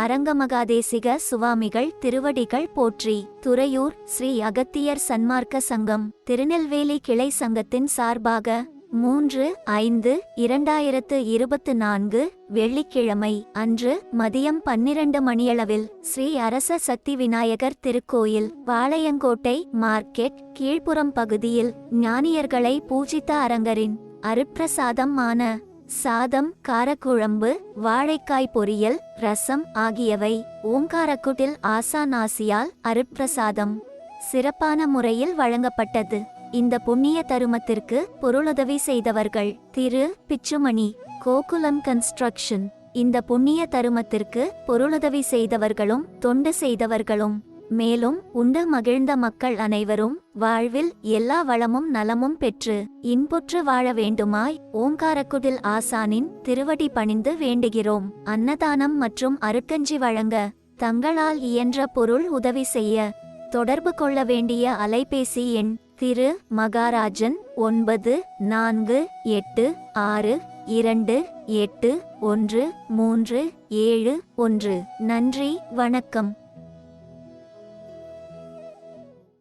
அரங்கமகாதேசிக சுவாமிகள் திருவடிகள் போற்றி. துறையூர் ஸ்ரீ அகத்தியர் சன்மார்க்க சங்கம் திருநெல்வேலி கிளை சங்கத்தின் சார்பாக மூன்று ஐந்து இரண்டாயிரத்து இருபத்து நான்கு வெள்ளிக்கிழமை அன்று மதியம் பன்னிரண்டு மணியளவில் ஸ்ரீ அரச சக்தி விநாயகர் திருக்கோயில் வாளையங்கோட்டை மார்க்கெட் கீழ்ப்புறம் பகுதியில் ஞானியர்களை பூஜித்த அரங்கரின் அருப்பிரசாதம் ஆன சாதம் காரக்குழம்பு வாழைக்காய் பொரியல் ரசம் ஆகியவை ஓங்காரக்குட்டில் ஆசானாசியால் அருட்பிரசாதம். சிறப்பான முறையில் வழங்கப்பட்டது. இந்த புண்ணிய தருமத்திற்கு பொருளுதவி செய்தவர்கள் திரு. பிச்சுமணி கோகுலம் கன்ஸ்ட்ரக்ஷன். இந்த புண்ணிய தருமத்திற்கு பொருளுதவி செய்தவர்களும் தொண்டு செய்தவர்களும். மேலும் உண்டு மகிழ்ந்த மக்கள் அனைவரும் வாழ்வில் எல்லா வளமும் நலமும் பெற்று இன்புற்று வாழ வேண்டுமாய் ஓங்காரக்குடில் ஆசானின் திருவடி பணிந்து வேண்டுகிறோம். அன்னதானம் மற்றும் அருட்கஞ்சி வழங்க தங்களால் இயன்ற பொருள் உதவி செய்ய தொடர்பு கொள்ள வேண்டிய அலைபேசி எண் திரு மகாராஜன் ஒன்பது நான்கு எட்டு ஆறு இரண்டு எட்டு ஒன்று மூன்று ஏழு ஒன்று. நன்றி வணக்கம்.